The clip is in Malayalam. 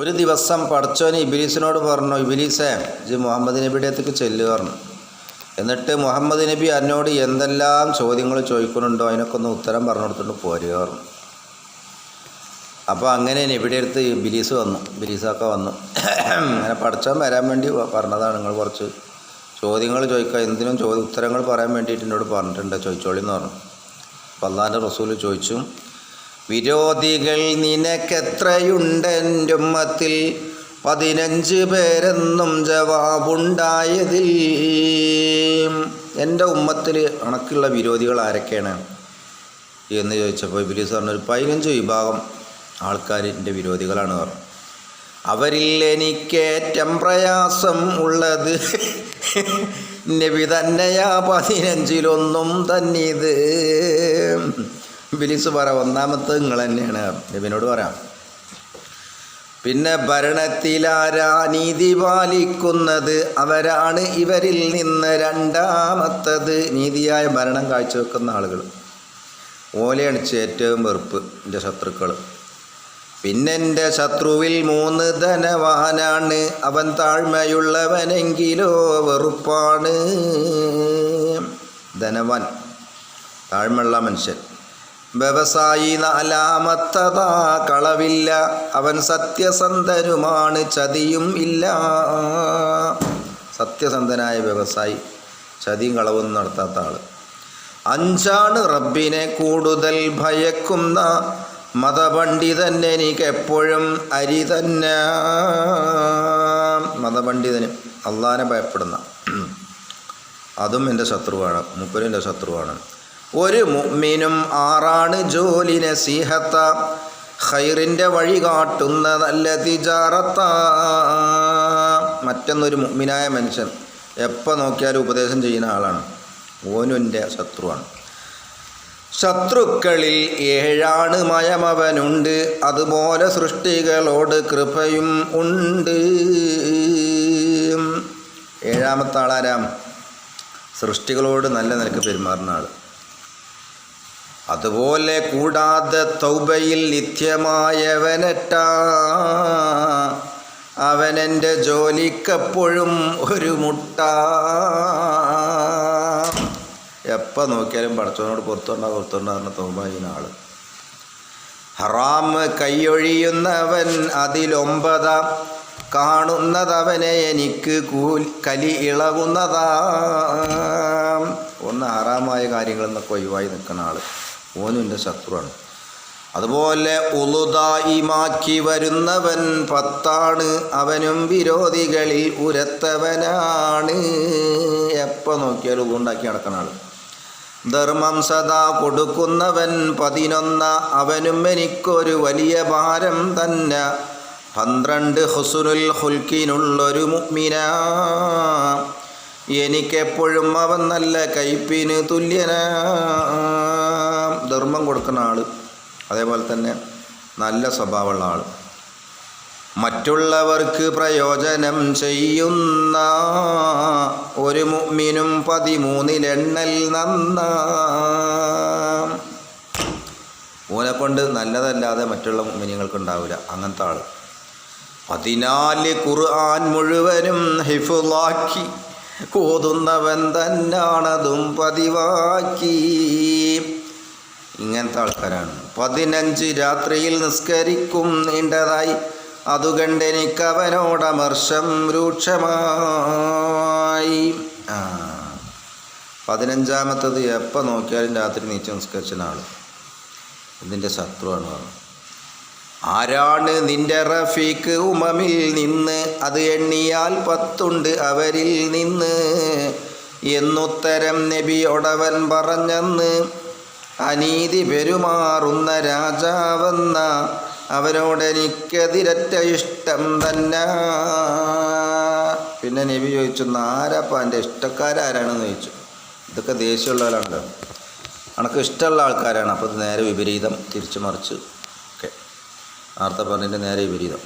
ഒരു ദിവസം പടച്ചോന് ഇബിലീസിനോട് പറഞ്ഞു ഇബിലീസേ ജി മുഹമ്മദ് നബിയുടെ അടുത്തേക്ക് ചെല്ലുക പറഞ്ഞു. എന്നിട്ട് മുഹമ്മദ് നബി എന്നോട് എന്തെല്ലാം ചോദ്യങ്ങൾ ചോദിക്കുന്നുണ്ടോ അതിനൊക്കെ ഒന്ന് ഉത്തരം പറഞ്ഞു കൊടുത്തിട്ട് പോരുക പറഞ്ഞു. അപ്പോൾ അങ്ങനെ നബിയുടെ അടുത്ത് ബിലീസ് വന്നു ബിലീസൊക്കെ വന്നു. അങ്ങനെ പഠിച്ചാൻ വരാൻ വേണ്ടി പറഞ്ഞതാണ് നിങ്ങൾ കുറച്ച് ചോദ്യങ്ങൾ ചോദിക്കുക എന്തിനും ചോദ്യ ഉത്തരങ്ങൾ പറയാൻ വേണ്ടിയിട്ട് എന്നോട് പറഞ്ഞിട്ടുണ്ട് ചോദിച്ചോളി എന്ന് പറഞ്ഞു. അപ്പോൾ അള്ളാന്റെ റസൂൽ ചോദിച്ചു വിരോധികൾ നിനക്കെത്രയുണ്ട് എന്റെ ഉമ്മത്തിൽ പതിനഞ്ച് പേരെന്നും ജവാബുണ്ടായതിൽ. എന്റെ ഉമ്മത്തിൽ കണക്കുള്ള വിരോധികൾ ആരൊക്കെയാണ്? എന്ന് ചോദിച്ചപ്പോൾ ഇബിലീസ് പറഞ്ഞു ഒരു പതിനഞ്ച് വിഭാഗം ആൾക്കാർ എന്റെ വിരോധികളാണ് പറഞ്ഞു അവരിൽ എനിക്കേറ്റം പ്രയാസം ഉള്ളത് നബി തന്നെയാ പതിനഞ്ചിലൊന്നും തന്നെ ഇത് ബിലീസ് പറ ഒന്നാമത്തെ നിങ്ങൾ തന്നെയാണ്. നബിനോട് പറയാം പിന്നെ ഭരണത്തിലാരാ നീതി പാലിക്കുന്നത് അവരാണ്. ഇവരിൽ നിന്ന് രണ്ടാമത്തത് നീതിയായ ഭരണം കാഴ്ചവെക്കുന്ന ആളുകൾ ഓലയാണ് ഏറ്റവും വെറുപ്പ് എന്റെ ശത്രുക്കൾ പിന്നെ എന്റെ ശത്രുവിൽ മൂന്ന് ധനവാനാണ് അവൻ താഴ്മയുള്ളവനെങ്കിലോ വെറുപ്പാണ്. ധനവാൻ താഴ്മയുള്ള മനുഷ്യൻ. വ്യവസായി നാലാമത്തതാ കളവില്ല. അവൻ സത്യസന്ധനുമാണ് ചതിയും ഇല്ല. സത്യസന്ധനായ വ്യവസായി ചതിയും കളവും നടത്താത്ത ആൾ അഞ്ചാണ് റബ്ബിനെ കൂടുതൽ ഭയക്കുന്ന. മതപണ്ഡിതൻ എനിക്കെപ്പോഴും അരി തന്നെ. മതപണ്ഡിതന് അള്ളാനെ ഭയപ്പെടുന്ന. അതും എന്റെ ശത്രുവാണ് മുപ്പരും എന്റെ ശത്രുവാണ്. ഒരു മുഅ്മിനും ആറാണ് ജോലി നസീഹത്ത. ഖൈറിന്റെ വഴി കാട്ടുന്ന നല്ല തിജാറത്ത. മറ്റൊന്നൊരു മുഅ്മിനായ മനുഷ്യൻ എപ്പോൾ നോക്കിയാലും ഉപദേശം ചെയ്യുന്ന ആളാണ്. ഓനുന്റെ ശത്രുവാണ്. ശത്രുക്കളിൽ ഏഴാണ് മയമവനുണ്ട്. അതുപോലെ സൃഷ്ടികളോട് കൃപയും ഉണ്ട്. ഏഴാമത്തെ ആളാരാം സൃഷ്ടികളോട് നല്ല നിലയ്ക്ക് പെരുമാറുന്ന ആൾ അതുപോലെ കൂടാതെ തൗബയിൽ നിത്യമായവനറ്റ. അവനെന്റെ ജോലിക്കപ്പോഴും ഒരു മുട്ട. എപ്പോൾ നോക്കിയാലും പഠിച്ചവനോട് പുറത്തുണ്ടാ പുറത്തുണ്ടാ പറഞ്ഞ തൗബ ചെയ്യുന്ന ഹറാം കൈയൊഴിയുന്നവൻ അതിലൊമ്പതാം. കാണുന്നതവനെ എനിക്ക് കൂൽ കലി ഇളകുന്നതാ. ഒന്ന് ഹറാമായ കാര്യങ്ങളിൽ നിന്നൊക്കെ ഒഴിവായി നിൽക്കുന്ന ആൾ ഓനും എന്റെ ശത്രുവാണ്. അതുപോലെ ഉളുതായിമാക്കി വരുന്നവൻ പത്താണ് അവനും വിരോധികളിൽ ഉരത്തവനാണ്. എപ്പോൾ നോക്കിയാലും ഉണ്ടാക്കി നടക്കുന്ന ആൾ ധർമ്മം സദാ കൊടുക്കുന്നവൻ പതിനൊന്ന അവനും എനിക്കൊരു വലിയ ഭാരം തന്നെ. പന്ത്രണ്ട് ഹുസുനുൽ ഹുൽക്കിനുള്ളൊരു മുഗ്മിന. എനിക്കെപ്പോഴും അവൻ നല്ല കയ്പിന് തുല്യനാ. ധർമ്മം കൊടുക്കുന്ന ആൾ അതേപോലെ തന്നെ നല്ല സ്വഭാവമുള്ള ആൾ മറ്റുള്ളവർക്ക് പ്രയോജനം ചെയ്യുന്ന ഒരു മുഅ്മിനും പതിമൂന്നിലെണ്ണൽ നന്ന. ഓനെ കൊണ്ട് നല്ലതല്ലാതെ മറ്റുള്ള മുഅ്മിനീങ്ങൾക്ക് ഉണ്ടാവില്ല അങ്ങനത്തെ ആൾ പതിനാല് ഖുർആൻ മുഴുവനും ഹിഫുലാക്കി ഓതുന്നവൻ തന്നാണതും പതിവാക്കി. ഇങ്ങനത്തെ ആൾക്കാരാണ്. പതിനഞ്ച് രാത്രിയിൽ നിസ്കരിക്കും നീണ്ടതായി. അതുകണ്ടെനിക്കവനോടമർശം രൂക്ഷമായി. ആ. പതിനഞ്ചാമത്തത് എപ്പോൾ നോക്കിയാലും രാത്രി നീച്ച് നിസ്കരിച്ച ആൾ ഇതിന്റെ ശത്രുവാണ് പറഞ്ഞത് ആരാണ് നിന്റെ റഫീക്ക് ഉമമിൽ നിന്ന്? അത് എണ്ണിയാൽ പത്തുണ്ട് അവരിൽ നിന്ന്. എന്നുത്തരം നബിയോടവൻ പറഞ്ഞെന്ന്. അനീതി പെരുമാറുന്ന രാജാവെന്ന അവരോടെനിക്കെതിരറ്റ ഇഷ്ടം തന്നെ. പിന്നെ നബി ചോദിച്ചു നാരപ്പ എന്റെ ഇഷ്ടക്കാരാരാണെന്ന് ചോദിച്ചു. ഇതൊക്കെ ദേഷ്യമുള്ളവരാണല്ലോ. അണക്ക് ഇഷ്ടമുള്ള ആൾക്കാരാണ്. അപ്പോൾ നേരെ വിപരീതം തിരിച്ചു മറിച്ച്. ഓക്കെ. നേരത്തെ നേരെ വിപരീതം.